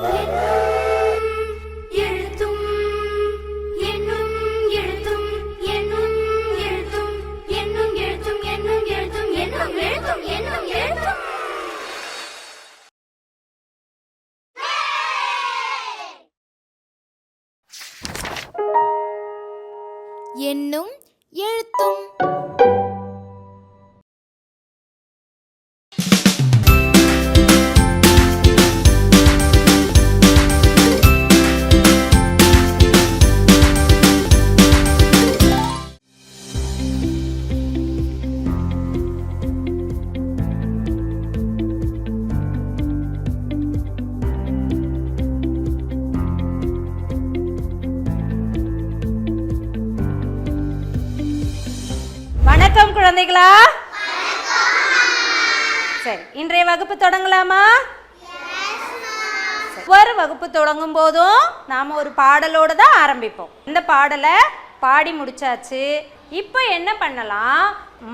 Yeah. வணக்கம் குழந்தைகளா? சரி இன்றைய வகுப்பு தொடங்கலாமா? ஒரு ஒவ்வொரு வகுப்பு தொடங்கும் போதும் நாம் ஒரு பாடலோடு தான் ஆரம்பிப்போம். இந்த பாடலை பாடி முடிச்சாச்சு. இப்போ என்ன பண்ணலாம்?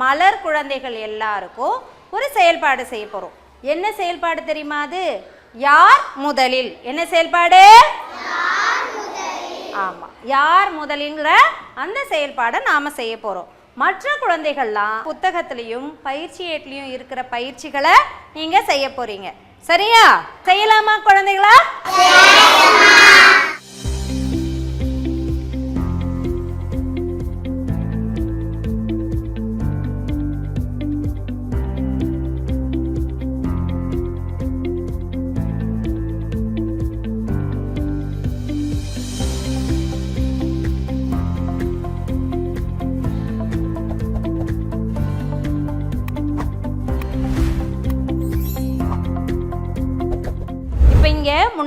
மலர் குழந்தைகள் எல்லாருக்கும் ஒரு செயல்பாடு செய்ய போகிறோம் என்ன செயல்பாடு தெரியுமா அது? யார் முதலில்? என்ன செயல்பாடு? ஆமாம் யார் முதலிங்கிற அந்த செயல்பாடை நாம் செய்ய போகிறோம் மற்ற குழந்தைகள்லாம் புத்தகத்திலையும் பயிற்சி ஏட்லையும் இருக்கிற பயிற்சிகளை நீங்கள் செய்ய போகிறீங்க சரியா? செய்யலாமா குழந்தைகளா?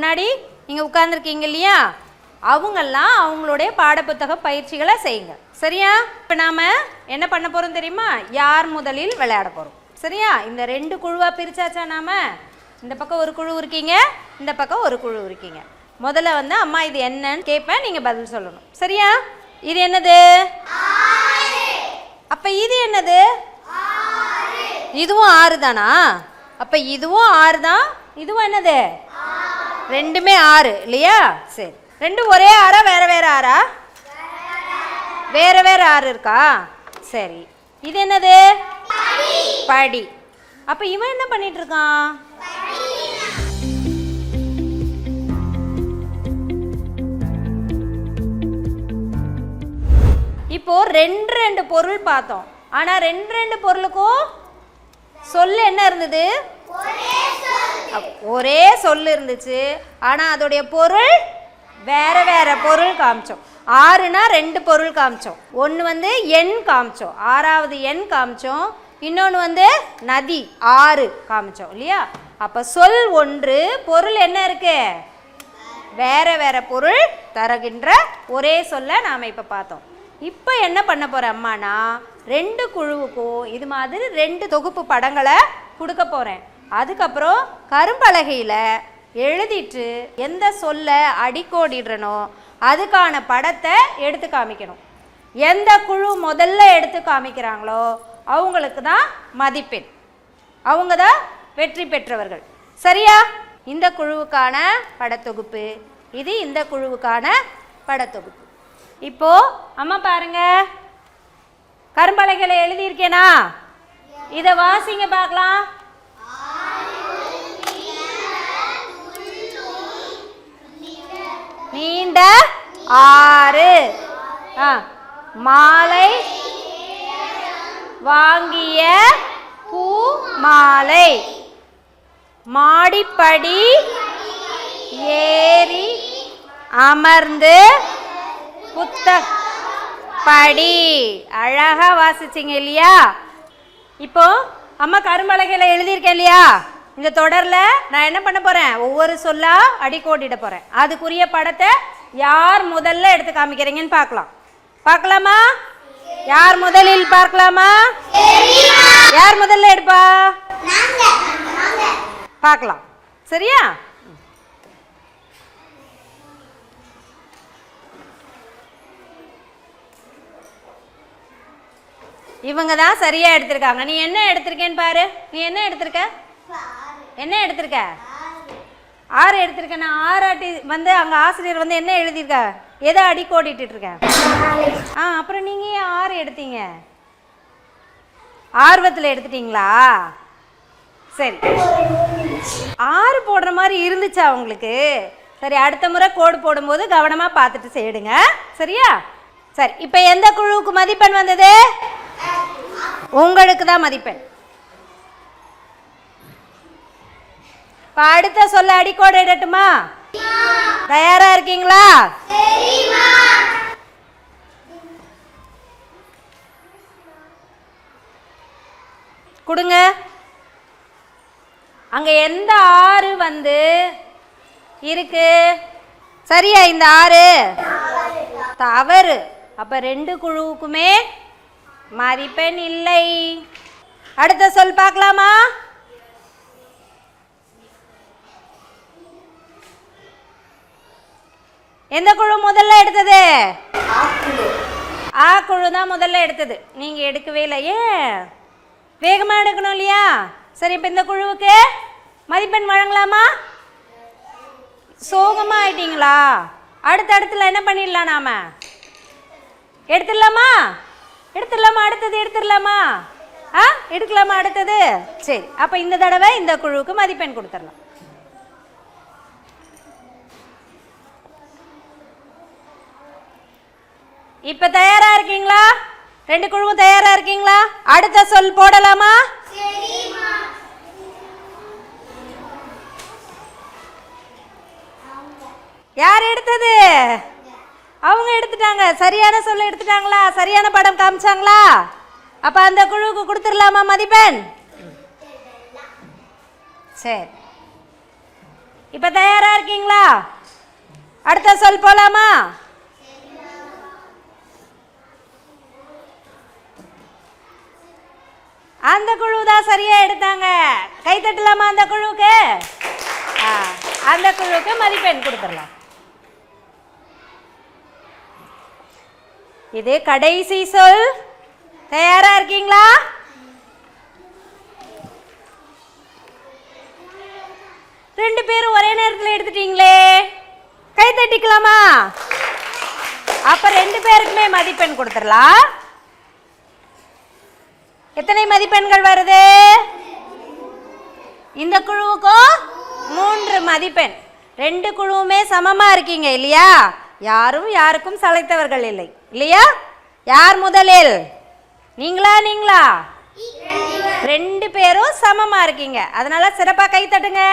முன்னாடி நீங்கள் உட்கார்ந்துருக்கீங்க இல்லையா? அவங்கெல்லாம் அவங்களுடைய பாடப்புத்தக பயிற்சிகளை செய்யுங்க. சரியா? இப்போ நாம் என்ன பண்ண போகிறோம் தெரியுமா? யார் முதலில் விளையாட போகிறோம் சரியா? இந்த ரெண்டு குழுவாக பிரிச்சாச்சா நாம்? இந்த பக்கம் ஒரு குழு இருக்கீங்க இந்த பக்கம் ஒரு குழு இருக்கீங்க. முதல்ல வந்து அம்மா இது என்னன்னு கேட்பேன் நீங்கள் பதில் சொல்லணும். சரியா? இது என்னது? அப்போ இது என்னது? இதுவும் ஆறு தானா அப்போ இதுவும் ஆறு தான் இதுவும் என்னது? ரெண்டுமே ஆறு இல்லையா? சரி. ரெண்டும் ஒரே ஆறா வேற வேற ஆறா? வேற வேற ஆறு இருக்கா? சரி. இது என்னது? படி. அப்ப இவன் என்ன பண்ணிட்டு இருக்கான்? இப்போ ரெண்டு ரெண்டு பொருள் பார்த்தோம். ஆனா ரெண்டு ரெண்டு பொருளுக்கும் சொல்லு என்ன இருந்தது? ஒரே சொல் இருந்துச்சு. ஆனால் அதோடைய பொருள் வேற வேற பொருள் காமிச்சோம். ஆறுனா ரெண்டு பொருள் காமிச்சோம். ஒன்று வந்து எண் காமிச்சோம். ஆறாவது எண் காமிச்சோம். இன்னொன்று வந்து நதி ஆறு காமிச்சோம் இல்லையா? அப்போ சொல் ஒன்று பொருள் என்ன இருக்கு? வேற வேற பொருள் தருகின்ற ஒரே சொல்ல நாம் இப்போ பார்த்தோம். இப்போ என்ன பண்ண போகிற அம்மானா ரெண்டு குழுவுக்கும் இது மாதிரி ரெண்டு தொகுப்பு படங்களை கொடுக்க போகிறேன் அதுக்கப்புறம் கரும்பலகையில் எழுதிட்டு எந்த சொல்ல அடிக்கோடிடுறனோ அதுக்கான படத்தை எடுத்து காமிக்கணும். எந்த குழு முதல்ல எடுத்து காமிக்கிறாங்களோ அவங்களுக்கு தான் மதிப்பெண். அவங்க தான் வெற்றி பெற்றவர்கள். சரியா? இந்த குழுவுக்கான படத்தொகுப்பு. இது இந்த குழுவுக்கான படத்தொகுப்பு. இப்போ அம்மா பாருங்க. கரும்பலகையில் எழுதியிருக்கேனா? இதை வாசிங்க பார்க்கலாம். நீண்ட ஆறு. ஆ மாலை வாங்கிய பூ மாலை. மாடிப்படி ஏறி அமர்ந்து புத்த படி அழகா வாசிச்சிங்க இல்லையா? இப்போ அம்மா கரும்பலகையில் எழுதியிருக்கேன் இல்லையா? இந்த தொடரில் நான் என்ன பண்ண போகிறேன் ஒவ்வொரு சொல்லா அடிக்கோடிட போகிறேன் அதுக்குரிய படத்தை யார் முதல்ல எடுத்து காமிக்கிறீங்கன்னு பார்க்கலாம். பார்க்கலாமா? யார் முதலில் பார்க்கலாமா? யார் முதல்ல எடுப்பா? பார்க்கலாம். சரியா? இவங்க தான் சரியா எடுத்திருக்காங்க. நீ என்ன எடுத்திருக்கேன்னு பாரு. நீ என்ன எடுத்திருக்க? என்ன எடுத்திருக்க? ஆறு. எடுத்திருக்கேன் நான் ஆறாட்டி வந்து அங்கே ஆசிரியர் வந்து என்ன எழுதியிருக்கா? எதை அடிக்கோடிட்டு இருக்கேன் ஆ அப்புறம் நீங்கள் ஏன் ஆறு எடுத்தீங்க? ஆர்வத்தில் எடுத்துட்டீங்களா? சரி. ஆறு போடுற மாதிரி இருந்துச்சா உங்களுக்கு? சரி அடுத்த முறை கோடு போடும்போது கவனமாக பார்த்துட்டு செய்யிடுங்க. சரியா? சரி இப்போ எந்த குழுவுக்கு மதிப்பெண் வந்தது? உங்களுக்கு தான் மதிப்பெண். இப்போ அடுத்த சொல்ல அடிக்கோடு இடட்டுமா? தயாரா இருக்கீங்களா? கொடுங்க. அங்க எந்த ஆறு வந்து இருக்கு? சரியா இந்த ஆறு? தவறு. அப்ப ரெண்டு குழுவுக்குமே மதிப்பெண் இல்லை. அடுத்த சொல் பார்க்கலாமா? எந்த குழு முதல்ல எடுத்தது? ஆ குழு. தான் முதல்ல எடுத்தது. நீங்க எடுக்கவே இல்லை ஏன் வேகமா எடுக்கணும் இல்லையா? சரி இப்போ இந்த குழுவுக்கு மதிப்பெண் வழங்கலாமா? சோகமா ஆயிட்டீங்களா? அடுத்த அடுத்துல என்ன பண்ணிடலாம் நாம? எடுத்துடலாமா? எடுத்துடலாமா? அடுத்தது எடுத்துடலாமா? ஆ எடுக்கலாமா அடுத்தது? சரி அப்போ இந்த தடவை இந்த குழுவுக்கு மதிப்பெண் கொடுத்துடலாம். இப்ப தயாரா இருக்கீங்களா? ரெண்டு குழுவும் தயாரா இருக்கீங்களா? அடுத்த சொல் போடலாமா? யார் எடுத்தது? அவங்க எடுத்துட்டாங்க. சரியான சொல்ல எடுத்துட்டாங்களா? சரியான படம் காமிச்சாங்களா? அப்ப அந்த குழுவுக்கு கொடுத்துடலாமா மதிப்பெண்? சரி. இப்ப தயாரா இருக்கீங்களா? அடுத்த சொல் போலாமா? அந்த குழு தான் சரியா எடுத்தாங்க. கை தட்டலாமா அந்த குழுவுக்கு? ஆ, அந்த குழுவுக்கு மதிப்பெண் கொடுத்துடலாம். இது கடைசி சொல். தயாரா இருக்கீங்களா? ரெண்டு பேரும் ஒரே நேரத்தில் எடுத்துட்டீங்களே. கை தட்டிக்கலாமா? அப்ப ரெண்டு பேருக்குமே மதிப்பெண் கொடுத்துடலாம். எத்தனை மதிப்பெண்கள் வருது? இந்த குழுவுக்கும் மூன்று மதிப்பெண். ரெண்டு குழுவுமே சமமாக இருக்கீங்க இல்லையா? யாரும் யாருக்கும் சளைத்தவர்கள் இல்லை இல்லையா? யார் முதலில்? நீங்களா நீங்களா? ரெண்டு பேரும் சமமாக இருக்கீங்க. அதனால சிறப்பாக கை தட்டுங்க.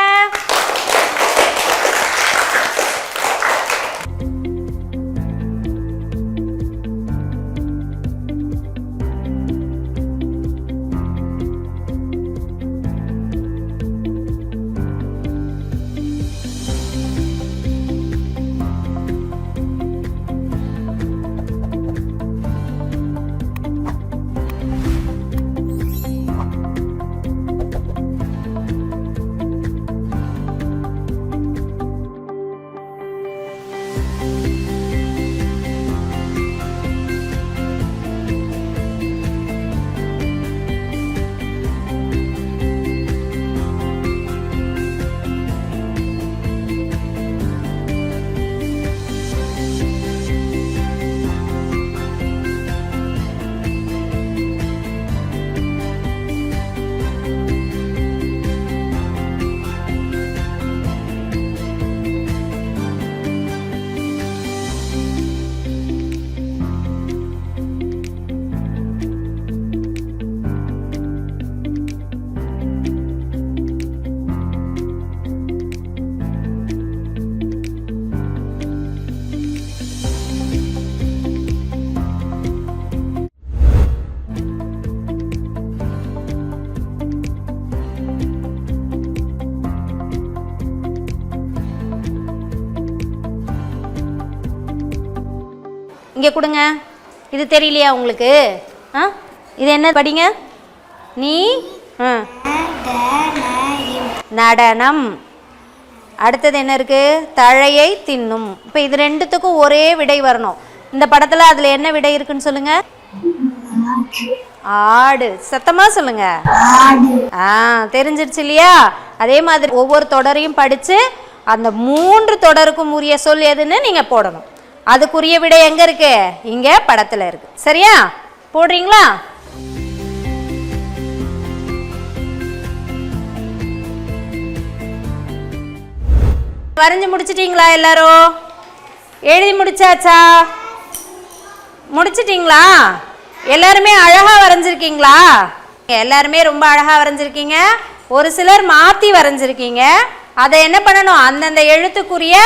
இங்கே கொடுங்க. இது தெரியலையா உங்களுக்கு? ஆ? இது என்ன படிங்க? நீ? நடனம். அடுத்தது என்ன இருக்குது தழையை தின்னும். இப்போ இது ரெண்டுத்துக்கும் ஒரே விடை வரணும். இந்த படத்தில் அதில் என்ன விடை இருக்குன்னு சொல்லுங்க? ஆடு. சத்தமாக சொல்லுங்க. ஆ தெரிஞ்சிருச்சு இல்லையா? அதே மாதிரி ஒவ்வொரு தொடரையும் படித்து அந்த மூன்று தொடருக்கும் உரிய சொல் எதுன்னு நீங்கள் போடணும். அதுக்குரிய விடை எங்கே இருக்கு? இங்கே படத்தில் இருக்கு. சரியா? போடுறீங்களா? வரைஞ்சு முடிச்சிட்டீங்களா எல்லாரும்? எழுதி முடிச்சாச்சா? முடிச்சிட்டீங்களா? எல்லாருமே அழகா வரைஞ்சிருக்கீங்களா? எல்லாருமே ரொம்ப அழகா வரைஞ்சிருக்கீங்க. ஒரு சிலர் மாத்தி வரைஞ்சிருக்கீங்க. அதை என்ன பண்ணணும்? அந்தந்த எழுத்துக்குரிய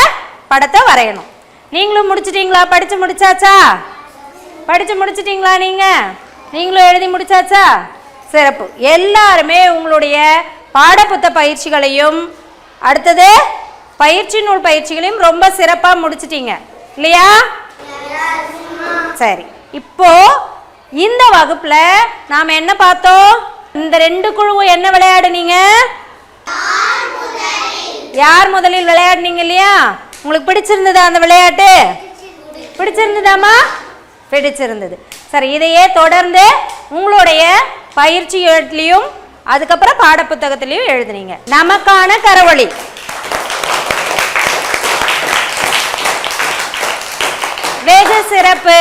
படத்தை வரையணும். நீங்களும் முடிச்சிட்டீங்களா? படித்து முடிச்சாச்சா? படித்து முடிச்சிட்டீங்களா நீங்கள் நீங்களும் எழுதி முடிச்சாச்சா? சிறப்பு. எல்லாருமே உங்களுடைய பாடப்புத்த பயிற்சிகளையும் அடுத்தது பயிற்சி நூல் பயிற்சிகளையும் ரொம்ப சிறப்பாக முடிச்சிட்டீங்க. இல்லையா? சரி. இப்போ இந்த வகுப்புல நாம என்ன பார்த்தோம்? இந்த ரெண்டு குழுவும் என்ன விளையாடுனீங்க? யார் முதலில் விளையாடுனீங்க இல்லையா? உங்களுக்கு பிடிச்சிருந்ததா அந்த விளையாட்டு? பிடிச்சிருந்ததாம்மா? பிடிச்சிருந்தது. சரி இதையே தொடர்ந்து உங்களுடைய பயிற்சியிலையும் அதுக்கப்புறம் பாடப்புத்தகத்திலையும் எழுதுனீங்க. நமக்கான கரவொளி வெகு சிறப்பு.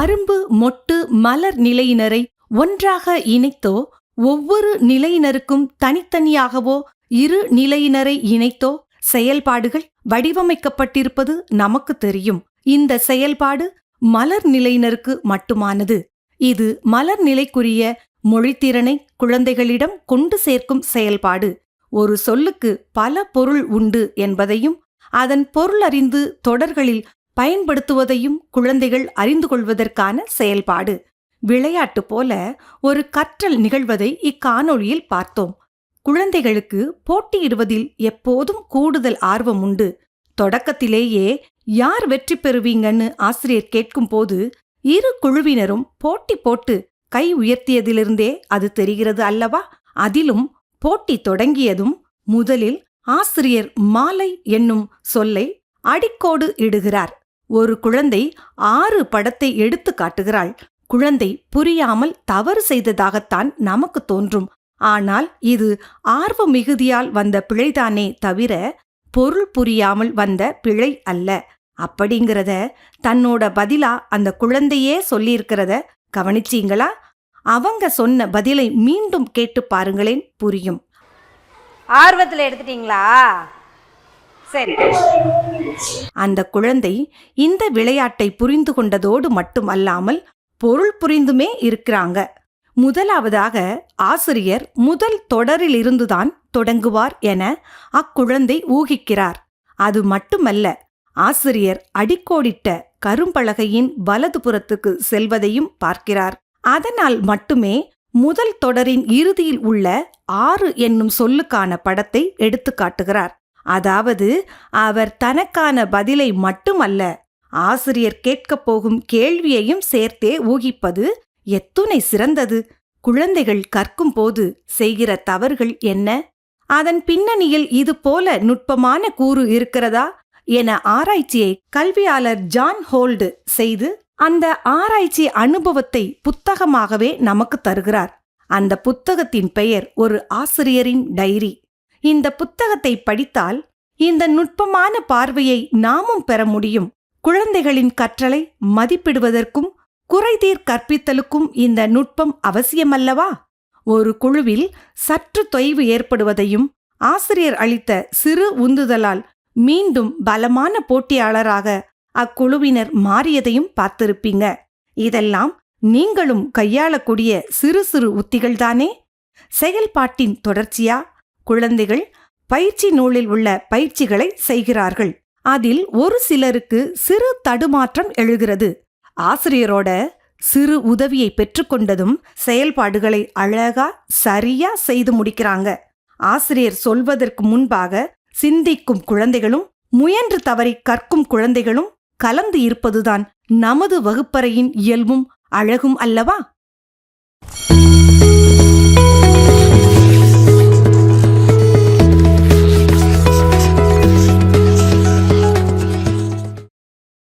அரும்பு மொட்டு மலர் நிலையினரை ஒன்றாக இணைத்தோ ஒவ்வொரு நிலையினருக்கும் தனித்தனியாகவோ இரு நிலையினரை இணைத்தோ செயல்பாடுகள் வடிவமைக்கப்பட்டிருப்பது நமக்கு தெரியும். இந்த செயல்பாடு மலர் நிலையினருக்கு மட்டுமானது. இது மலர் நிலைக்குரிய மொழித்திறனை குழந்தைகளிடம் கொண்டு சேர்க்கும் செயல்பாடு. ஒரு சொல்லுக்கு பல பொருள் உண்டு என்பதையும் அதன் பொருளறிந்து தொடர்களில் பயன்படுத்துவதையும் குழந்தைகள் அறிந்து கொள்வதற்கான செயல்பாடு. விளையாட்டு போல ஒரு கற்றல் நிகழ்வதை இக்காணொளியில் பார்த்தோம். குழந்தைகளுக்கு போட்டியிடுவதில் எப்போதும் கூடுதல் ஆர்வம் உண்டு. தொடக்கத்திலேயே யார் வெற்றி பெறுவீங்கன்னு ஆசிரியர் கேட்கும்போது இரு குழுவினரும் போட்டி போட்டு கை உயர்த்தியதிலிருந்தே அது தெரிகிறது அல்லவா? அதிலும் போட்டி தொடங்கியதும் முதலில் ஆசிரியர் மாலை என்னும் சொல்லை அடிக்கோடு இடுகிறார். ஒரு குழந்தை ஆறு படத்தை எடுத்து காட்டுகிறாள். குழந்தை புரியாமல் தவறு செய்ததாகத்தான் நமக்கு தோன்றும். ஆனால் இது ஆர்வ மிகுதியால் வந்த பிழைதானே தவிர பொருள் புரியாமல் வந்த பிழை அல்ல. அப்படிங்கிறத தன்னோட பதிலா அந்த குழந்தையே சொல்லியிருக்கிறத கவனிச்சீங்களா? அவங்க சொன்ன பதிலை மீண்டும் கேட்டு பாருங்களேன் புரியும். ஆர்வத்தில் எடுத்துட்டீங்களா? சரி. அந்த குழந்தை இந்த விளையாட்டை புரிந்து கொண்டதோடு மட்டுமல்லாமல் பொருள் புரிந்துமே இருக்கிறாங்க. முதலாவதாக ஆசிரியர் முதல் தொடரிலிருந்துதான் தொடங்குவார் என அக்குழந்தை ஊகிக்கிறார். அது மட்டுமல்ல ஆசிரியர் அடிக்கோடிட்ட கரும்பலகையின் வலதுபுறத்துக்கு செல்வதையும் பார்க்கிறார். அதனால் மட்டுமே முதல் தொடரின் இறுதியில் உள்ள ஆறு என்னும் சொல்லுக்கான படத்தை எடுத்து காட்டுகிறார். அதாவது அவர் தனக்கான பதிலை மட்டுமல்ல ஆசிரியர் கேட்கப் போகும் கேள்வியையும் சேர்த்தே ஊகிப்பது எத்துணை சிறந்தது. குழந்தைகள் கற்கும்போது செய்கிற தவறுகள் என்ன? அதன் பின்னணியில் இது போல நுட்பமான கூறு இருக்கிறதா? என ஆராய்ச்சியை கல்வியாளர் ஜான் ஹோல்டு செய்து அந்த ஆராய்ச்சி அனுபவத்தை புத்தகமாகவே நமக்கு தருகிறார். அந்த புத்தகத்தின் பெயர் ஒரு ஆசிரியரின் டைரி. இந்த புத்தகத்தை படித்தால் இந்த நுட்பமான பார்வையை நாமும் பெற முடியும். குழந்தைகளின் கற்றலை மதிப்பிடுவதற்கும் குறைதீர் கற்பித்தலுக்கும் இந்த நுட்பம் அவசியமல்லவா? ஒரு குழுவில் சற்று தொய்வு ஏற்படுவதையும் ஆசிரியர் அளித்த சிறு உந்துதலால் மீண்டும் பலமான போட்டியாளராக அக்குழுவினர் மாறியதையும் பார்த்திருப்பீங்க. இதெல்லாம் நீங்களும் கையாளக்கூடிய சிறு சிறு உத்திகள்தானே? செயல்பாட்டின் தொடர்ச்சியா? குழந்தைகள் பயிற்சி நூலில் உள்ள பயிற்சிகளை செய்கிறார்கள். அதில் ஒரு சிலருக்கு சிறு தடுமாற்றம் எழுகிறது. ஆசிரியரோட சிறு உதவியை பெற்றுக்கொண்டதும் செயல்பாடுகளை அழகா சரியா செய்து முடிக்கிறாங்க. ஆசிரியர் சொல்வதற்கு முன்பாக சிந்திக்கும் குழந்தைகளும் முயன்று தவறி கற்கும் குழந்தைகளும் கலந்து இருப்பதுதான் நமது வகுப்பறையின் இயல்பும் அழகும் அல்லவா?